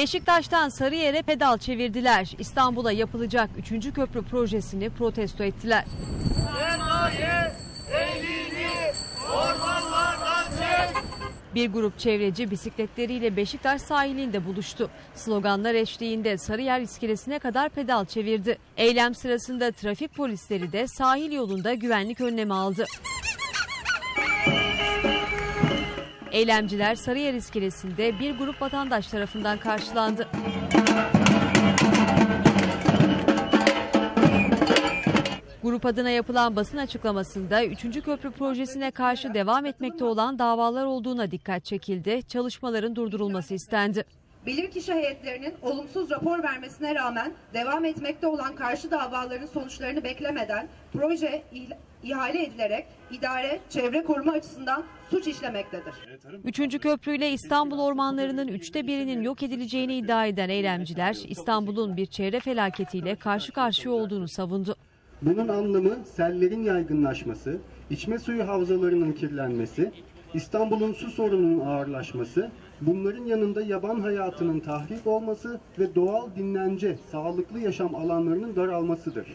Beşiktaş'tan Sarıyer'e pedal çevirdiler. İstanbul'a yapılacak 3. köprü projesini protesto ettiler. Bir grup çevreci bisikletleriyle Beşiktaş sahilinde buluştu. Sloganlar eşliğinde Sarıyer iskelesine kadar pedal çevirdi. Eylem sırasında trafik polisleri de sahil yolunda güvenlik önlemi aldı. Eylemciler Sarıyer iskelesinde bir grup vatandaş tarafından karşılandı. Grup adına yapılan basın açıklamasında 3. köprü projesine karşı devam etmekte olan davalar olduğuna dikkat çekildi. Çalışmaların durdurulması istendi. Bilirkişi heyetlerinin olumsuz rapor vermesine rağmen devam etmekte olan karşı davaların sonuçlarını beklemeden proje ih- ihale edilerek idare çevre koruma açısından suç işlemektedir. Üçüncü köprüyle İstanbul ormanlarının üçte birinin yok edileceğini iddia eden eylemciler İstanbul'un bir çevre felaketiyle karşı karşıya olduğunu savundu. Bunun anlamı sellerin yaygınlaşması, içme suyu havzalarının kirlenmesi, İstanbul'un su sorununun ağırlaşması, bunların yanında yaban hayatının tahrip olması ve doğal dinlence, sağlıklı yaşam alanlarının daralmasıdır.